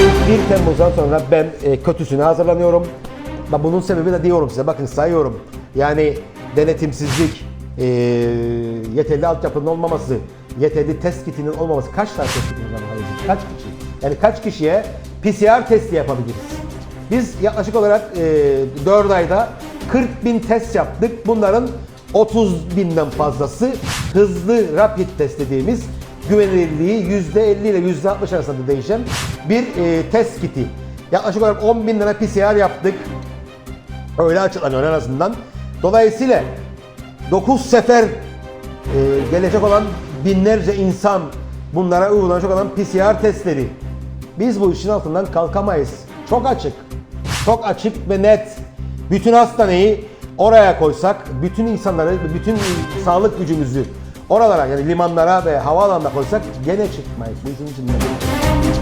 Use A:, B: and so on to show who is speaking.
A: 1 Temmuz'dan sonra ben e, kötüsüne hazırlanıyorum. Bunun sebebi de diyorum size bakın sayıyorum. Yani denetimsizlik, e, yeterli altyapının olmaması, yeterli test kitinin olmaması. Kaç tane test kitimiz var Halil'ciğim? Kaç kişi? Yani kaç kişiye PCR testi yapabiliriz? Biz yaklaşık olarak e, 4 ayda 40 bin test yaptık. Bunların 30 binden fazlası hızlı rapid test dediğimiz güvenilirliği %50 ile %60 arasında değişen bir e, test kiti. Yaklaşık olarak 10 bin lira PCR yaptık. Öyle açıklanıyor en azından. Dolayısıyla 9 sefer e, gelecek olan binlerce insan bunlara uygulanacak olan PCR testleri. Biz bu işin altından kalkamayız. Çok açık. Çok açık ve net. Bütün hastaneyi oraya koysak, bütün insanları, bütün sağlık gücümüzü oralara yani limanlara ve havaalanına koysak gene çıkmayız bu işin içinden.